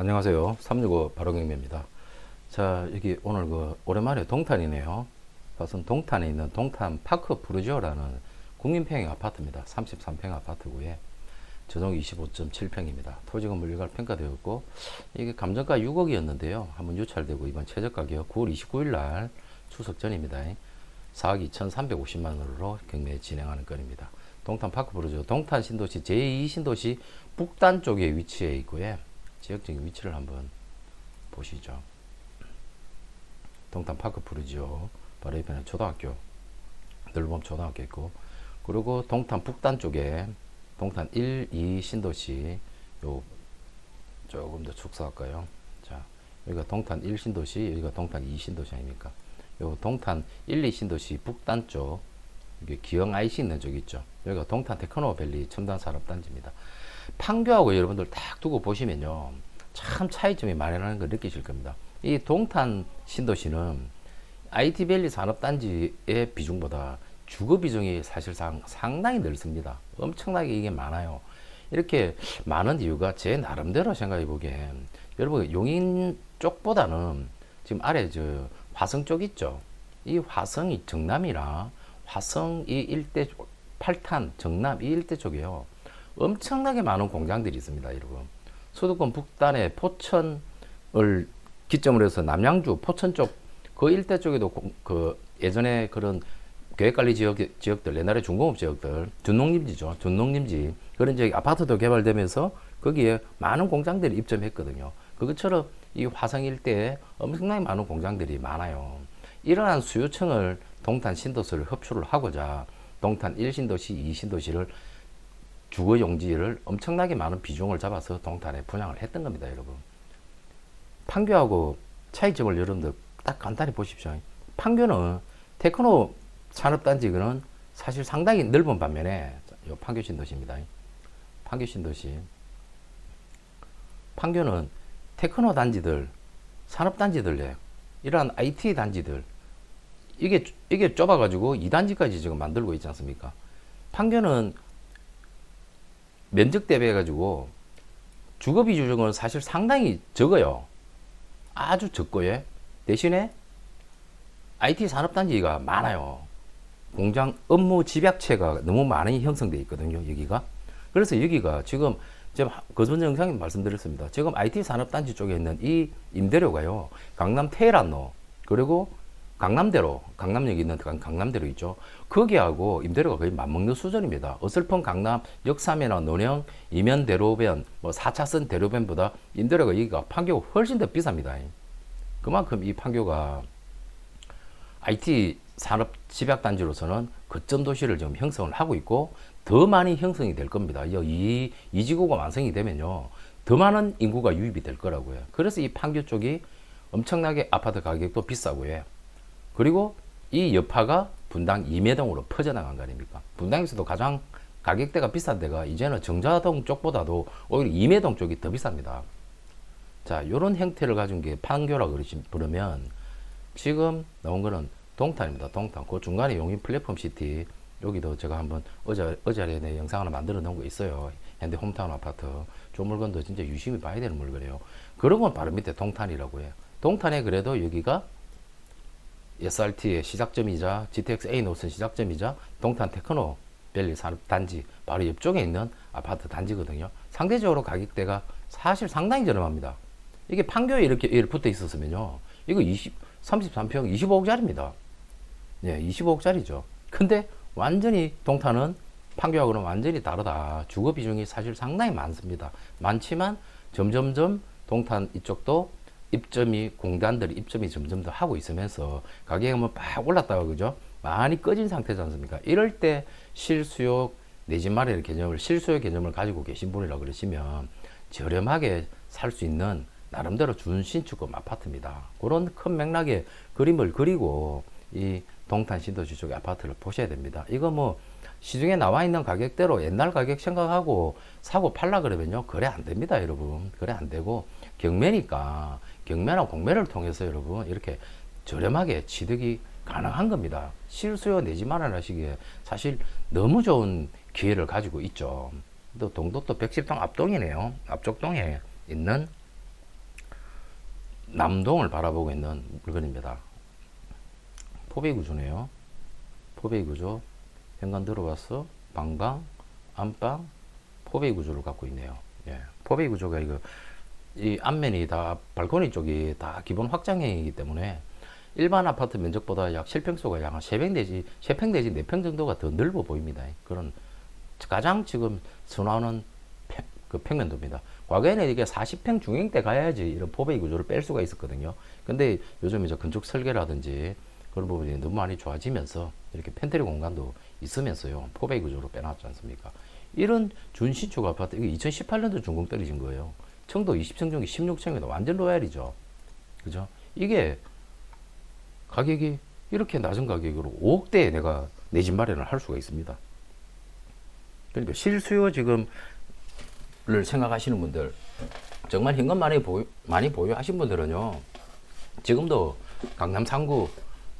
안녕하세요. 365 바로경매입니다. 자, 여기 오늘 그 오랜만에 동탄이네요. 우선 동탄에 있는 동탄 파크 부르지오라는 국민평형 아파트입니다. 33평 아파트고요. 저동 25.7평입니다. 토지 건물 일괄 평가되었고 이게 감정가 6억이었는데요. 한번 유찰되고 이번 최저 가격 9월 29일 날 추석 전입니다. 4억 2,350만 원으로 경매 진행하는 건입니다. 동탄 파크 부르지오 동탄 신도시 제2 신도시 북단 쪽에 위치해 있고요. 지역적인 위치를 한번 보시죠. 동탄 파크 부르지오 바로 옆에는 초등학교 늘봄 초등학교 있고 그리고 동탄 북단 쪽에 동탄 1, 2 신도시 요 조금 더 축소할까요? 자 여기가 동탄 1 신도시 여기가 동탄 2 신도시 아닙니까? 요 동탄 1, 2 신도시 북단 쪽 이게 기영 IC 있는 쪽 있죠. 여기가 동탄 테크노밸리 첨단 산업단지입니다. 판교하고 여러분들 딱 두고 보시면요. 참 차이점이 나는 걸 느끼실 겁니다. 이 동탄 신도시는 IT밸리 산업단지의 비중보다 주거 비중이 사실상 상당히 넓습니다. 엄청나게 이게 많아요. 이렇게 많은 이유가 제 나름대로 생각해 보기엔 여러분 용인 쪽보다는 지금 아래 저 화성 쪽 있죠. 이 화성이 정남이나 화성 이 일대 쪽, 팔탄 정남 이 일대 쪽에요. 엄청나게 많은 공장들이 있습니다, 여러분. 수도권 북단에 포천을 기점으로 해서 남양주 포천 쪽 그 일대 쪽에도 공- 그 예전에 그런 계획관리 지역, 지역들, 옛날에 중공업 지역들, 준농림지죠. 준농림지. 그런 지역 아파트도 개발되면서 거기에 많은 공장들이 입점했거든요. 그것처럼 이 화성 일대에 엄청나게 많은 공장들이 많아요. 이러한 수요층을 동탄 신도시를 흡수를 하고자 동탄 1신도시, 2신도시를 주거 용지를 엄청나게 많은 비중을 잡아서 동탄에 분양을 했던 겁니다, 여러분. 판교하고 차이점을 여러분들 딱 간단히 보십시오. 판교는 테크노 산업단지는 사실 상당히 넓은 반면에 요 판교 신도시입니다. 판교 신도시. 판교는 테크노 단지들, 산업 단지들, 이러한 IT 단지들, 이게, 이게 좁아가지고 2단지까지 지금 만들고 있지 않습니까? 판교는 면적 대비 해가지고 주거 비중은 사실 상당히 적어요. 아주 적고요. 대신에 IT 산업단지가 많아요. 공장 업무 집약체가 너무 많이 형성되어 있거든요. 여기가. 그래서 여기가 지금 지금 거전 영상에 말씀드렸습니다. 지금 IT 산업단지 쪽에 있는 이 임대료가요. 강남 테헤란로 그리고 강남대로 강남역에 있는 강- 강남대로 있죠. 거기하고 임대료가 거의 맞먹는 수준입니다. 어설픈 강남 역삼이나 논영 이면 대로변 뭐 4차선 대로변보다 임대료가 여기가 판교가 훨씬 더 비쌉니다. 그만큼 이 판교가 IT 산업 집약 단지로서는 거점 도시를 지금 형성을 하고 있고 더 많이 형성이 될 겁니다. 이, 이 지구가 완성이 되면요. 더 많은 인구가 유입이 될 거라고요. 그래서 이 판교 쪽이 엄청나게 아파트 가격도 비싸고요. 그리고 이 여파가 분당 임해동으로 퍼져나간 거 아닙니까? 분당에서도 가장 가격대가 비싼 데가 이제는 정자동 쪽보다도 오히려 임해동 쪽이 더 비쌉니다. 자, 요런 형태를 가진 게 판교라 그러시, 부르면 지금 나온 거는 동탄입니다. 동탄. 그 중간에 용인 플랫폼 시티. 여기도 제가 한번 어제, 어제 내 영상 하나 만들어 놓은 거 있어요. 현대 홈타운 아파트. 저 물건도 진짜 유심히 봐야 되는 물건이에요. 건 바로 밑에 동탄이라고 해요. 동탄에 그래도 여기가 SRT의 시작점이자 GTX A 노선 시작점이자 동탄 테크노 밸리 산업단지 바로 옆쪽에 있는 아파트 단지거든요. 상대적으로 가격대가 사실 상당히 저렴합니다. 이게 판교에 이렇게 붙어 있었으면요. 이거 20, 33평 25억짜리입니다. 예, 25억짜리죠. 근데 완전히 동탄은 판교하고는 완전히 다르다. 주거 비중이 사실 상당히 많습니다. 많지만 점점점 동탄 이쪽도 입점이 공단들이 입점이 점점 더 하고 있으면서 가격이 팍 올랐다가 그죠? 많이 꺼진 상태지 않습니까? 이럴 때 실수요 내집 마련의 개념을 실수요 개념을 가지고 계신 분이라 그러시면 저렴하게 살 수 있는 나름대로 준신축급 아파트입니다. 그런 큰 맥락의 그림을 그리고 이 동탄 신도시 쪽의 아파트를 보셔야 됩니다. 이거 뭐 시중에 나와 있는 가격대로 옛날 가격 생각하고 사고 팔라 그러면요. 그래 안 됩니다, 여러분. 그래 안 되고 경매니까 경매나 공매를 통해서 여러분 이렇게 저렴하게 취득이 가능한 겁니다. 실수요 내지 말아 하시기에 사실 너무 좋은 기회를 가지고 있죠. 또 동독도 110동 앞동이네요. 앞쪽 동에 있는 남동을 바라보고 있는 물건입니다. 포베이 구조네요. 포베이 구조. 현관 들어와서 방방, 안방, 포베이 구조를 갖고 있네요. 예. 포베이 구조가 이거 이 앞면이 다 발코니 쪽이 다 기본 확장형이기 때문에 일반 아파트 면적보다 약 실평수가 약 한 3평 내지 3평 내지 4평 정도가 더 넓어 보입니다. 그런 가장 지금 선호하는 평, 그 평면도입니다. 과거에는 이게 40평 중형대 가야지 이런 포베이 구조를 뺄 수가 있었거든요. 근데 요즘 이제 건축 설계라든지 그런 부분이 너무 많이 좋아지면서 이렇게 팬트리 공간도 있으면서요. 포베이 구조로 빼놨지 않습니까? 이런 준신축 아파트, 이게 2018년도 준공 떨어진 거예요. 청도 20층 중에 16층이다. 완전 로얄이죠. 그죠? 이게 가격이 이렇게 낮은 가격으로 5억대에 내가 내 집 마련을 할 수가 있습니다. 그러니까 실수요 지금을 생각하시는 분들, 정말 현금 많이 보유, 많이 보유하신 분들은요, 지금도 강남 상구,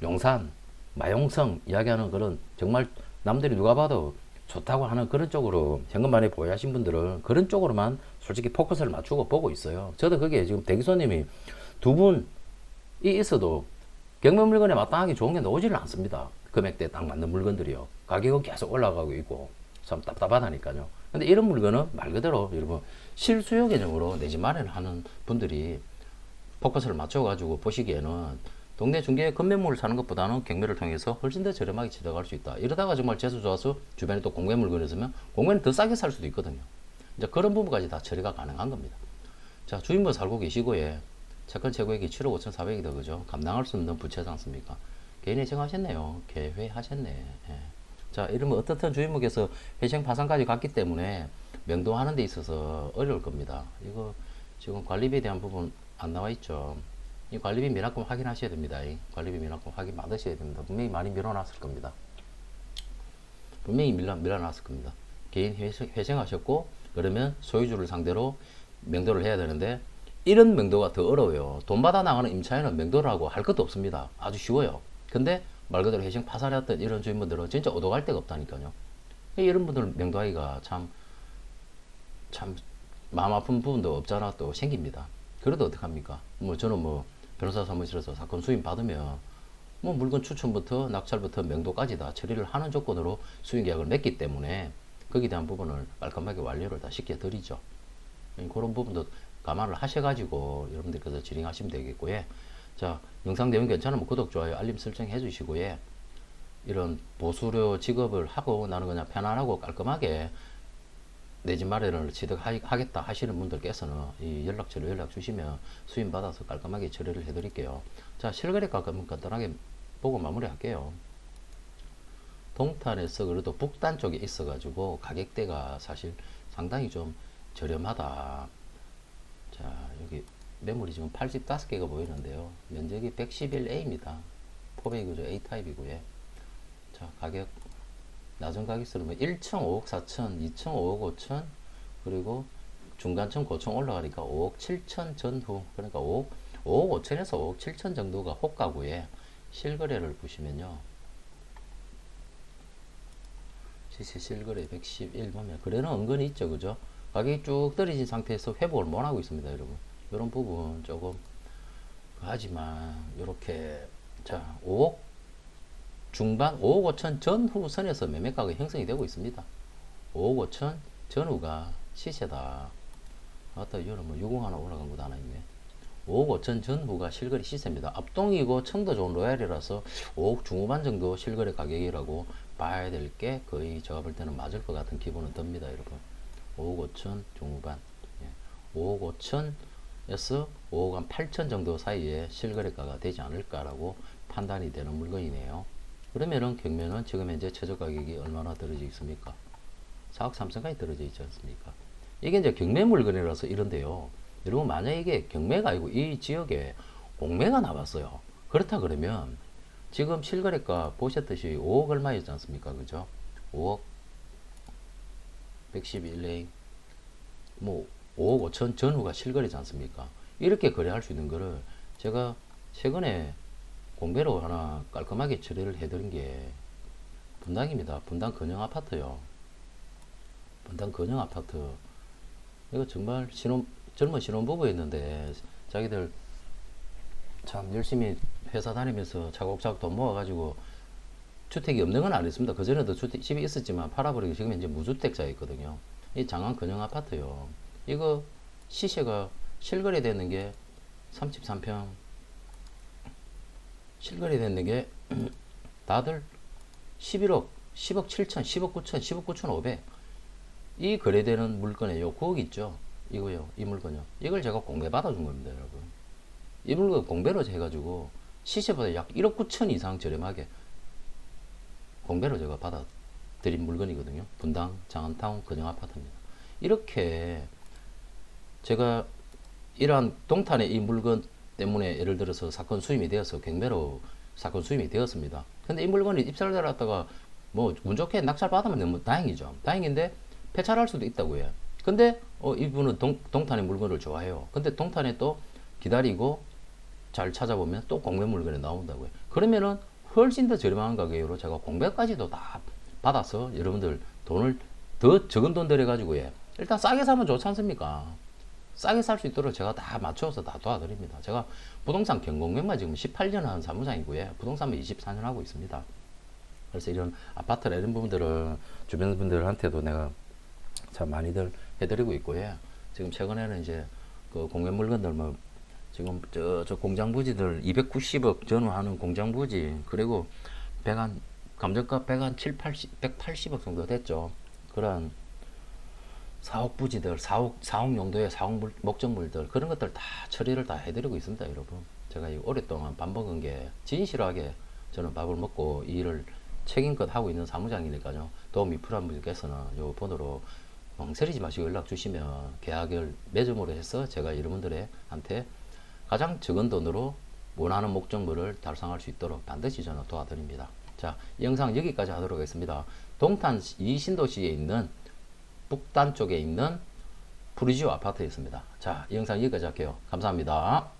용산, 마용성 이야기하는 그런 정말 남들이 누가 봐도 좋다고 하는 그런 쪽으로 현금 많이 보유하신 분들은 그런 쪽으로만 솔직히 포커스를 맞추고 보고 있어요. 저도 그게 지금 대기 손님이 두 분이 있어도 경매 물건에 마땅하게 좋은 게 나오지는 않습니다. 금액대에 딱 맞는 물건들이요. 가격은 계속 올라가고 있고 참 답답하다니까요. 근데 이런 물건은 말 그대로 여러분 실수요 개념으로 내 집 마련하는 분들이 포커스를 맞춰가지고 보시기에는 동네 중개 건매물을 사는 것보다는 경매를 통해서 훨씬 더 저렴하게 취득할 수 있다. 이러다가 정말 재수 좋아서 주변에 또 공매 물건이 있으면 공매는 더 싸게 살 수도 있거든요. 이제 그런 부분까지 다 처리가 가능한 겁니다. 자, 주인분 살고 계시고에 채권 최고액이 7억 5천4백이더 그죠? 감당할 수 없는 부채지 않습니까? 개인 회생하셨네요. 개회하셨네. 예. 자, 이러면 어떻든 주인분께서 회생 파산까지 갔기 때문에 명도하는 데 있어서 어려울 겁니다. 이거 지금 관리비에 대한 부분 안 나와 있죠. 이 관리비 미납금 확인하셔야 됩니다. 이 관리비 미납금 확인 받으셔야 됩니다. 분명히 많이 밀어놨을 겁니다. 분명히 밀어, 밀어놨을 겁니다. 개인 회생, 회생하셨고 그러면 소유주를 상대로 명도를 해야 되는데 이런 명도가 더 어려워요. 돈 받아 나가는 임차인은 명도라고 할 것도 없습니다. 아주 쉬워요. 근데 말 그대로 회생 파산했던 이런 주인분들은 진짜 얻어갈 데가 없다니까요. 이런 분들 명도하기가 참, 참, 마음 아픈 부분도 없잖아 또 생깁니다. 그래도 어떡합니까? 뭐 저는 뭐 변호사 사무실에서 사건 수임 받으면 뭐 물건 추천부터 낙찰부터 명도까지 다 처리를 하는 조건으로 수임 계약을 맺기 때문에 거기에 대한 부분을 깔끔하게 완료를 다 시켜 드리죠. 그런 부분도 감안을 하셔가지고 여러분들께서 진행하시면 되겠고요. 자, 영상 내용 괜찮으면 구독, 좋아요, 알림 설정 해주시고요. 이런 보수료 지급을 하고 나는 그냥 편안하고 깔끔하게 내 집 마련을 취득하겠다 하시는 분들께서는 이 연락처로 연락 주시면 수임 받아서 깔끔하게 처리를 해드릴게요. 자, 실거래가 간단하게 보고 마무리할게요. 동탄에서 그래도 북단 쪽에 있어가지고 가격대가 사실 상당히 좀 저렴하다. 자, 여기 매물이 지금 85개가 보이는데요. 면적이 111A입니다. 포베이 구조 A타입이고요. 자, 가격 낮은 가격수로 1층 5억 4천, 2층 5억 5천, 그리고 중간층 고층 올라가니까 5억 7천 전후, 그러니까 5억, 5억 5천에서 5억 7천 정도가 호가구에 실거래를 보시면요. 시세 실거래 111 보면 거래는 은근히 있죠, 그죠? 가격이 쭉 떨어진 상태에서 회복을 못 하고 있습니다, 여러분. 이런 부분 조금 하지만 이렇게 자 5억 중반 5억 5천 전후 선에서 매매가가 형성이 되고 있습니다. 5억 5천 전후가 시세다. 아따 이거는 뭐 유공 하나 올라간 것도 하나 있네. 5억 5천 전후가 실거래 시세입니다. 앞동이고 청도 좋은 로얄이라서 5억 중후반 정도 실거래 가격이라고 봐야 될 게 거의 제가 볼 때는 맞을 것 같은 기분은 듭니다, 여러분. 5억 5천 중후반. 예. 5억 5천에서 5억 한 8천 정도 사이에 실거래가가 되지 않을까라고 판단이 되는 물건이네요. 그러면은 경매는 지금 현재 최저 가격이 얼마나 떨어져 있습니까? 4억 3천까지 떨어져 있지 않습니까? 이게 이제 경매 물건이라서 이런데요. 여러분 만약에 이게 경매가 아니고 이 지역에 공매가 나왔어요. 그렇다 그러면 지금 실거래가 보셨듯이 5억 얼마였지 않습니까? 그죠? 5억 111A 뭐 5억 5천 전후가 실거래지 않습니까? 이렇게 거래할 수 있는 거를 제가 최근에 공배로 하나 깔끔하게 처리를 해드린 게 분당입니다. 분당 근영 아파트요. 분당 근영 아파트. 이거 정말 신혼, 젊은 신혼부부였는데 자기들 참 열심히 회사 다니면서 차곡차곡 돈 모아가지고 주택이 없는 건 아니었습니다. 그 전에도 주택 집이 있었지만 팔아버리고 지금 이제 무주택자에 있거든요. 이 장안 근영 아파트요. 이거 시세가 실거래 되는 게 33평 실거래 되는 게 다들 11억, 10억 7천, 10억 9천, 10억 9천 5백 이 거래되는 물건에 요 구억 있죠. 이거요, 이 물건요. 이걸 제가 공배 받아 준 겁니다, 여러분. 이 물건 공배로 해가지고 시세보다 약 1억 9천 이상 저렴하게 공배로 제가 받아 드린 물건이거든요. 분당 장안타운 근영 아파트입니다. 이렇게 제가 이러한 동탄의 이 물건 때문에 예를 들어서 사건 수임이 되어서 경매로 사건 수임이 되었습니다. 근데 이 물건이 입찰을 달았다가 뭐 운 좋게 낙찰 받으면 너무 다행이죠. 다행인데 폐차할 수도 있다고요. 근데 어, 이분은 동, 동탄의 물건을 좋아해요. 근데 동탄에 또 기다리고 잘 찾아보면 또 공매 물건이 나온다고요. 그러면은 훨씬 더 저렴한 가격으로 제가 공매까지도 다 받아서 여러분들 돈을 더 적은 돈 들여가지고 예. 일단 싸게 사면 좋지 않습니까? 싸게 살 수 있도록 제가 다 맞춰서 다 도와드립니다. 제가 부동산 경공매만 지금 18년 한 사무장이고요. 부동산만 24년 하고 있습니다. 그래서 이런 아파트나 이런 부분들을 주변 분들한테도 내가 참 많이들 해드리고 있고요. 지금 최근에는 이제 그 공연 물건들 뭐 지금 저, 저 공장 부지들 290억 전후하는 공장 부지 그리고 백한 감정가 백한 7, 80, 180억 정도 됐죠. 그런 사옥 부지들, 사옥, 사옥 용도의 사옥 물, 목적물들 그런 것들 다 처리를 다 해드리고 있습니다, 여러분. 제가 이 오랫동안 밥 먹은 게 진실하게 저는 밥을 먹고 이 일을 책임껏 하고 있는 사무장이니까요. 도움이 필요한 분께서는 요 번호로 망설이지 마시고 연락 주시면 계약을 매점으로 해서 제가 여러분들한테 가장 적은 돈으로 원하는 목적물을 달성할 수 있도록 반드시 저는 도와드립니다. 자, 이 영상 여기까지 하도록 하겠습니다. 동탄 이 신도시에 있는 북단 쪽에 있는 프리지오 아파트였습니다. 자, 이 영상 여기까지 할게요. 감사합니다.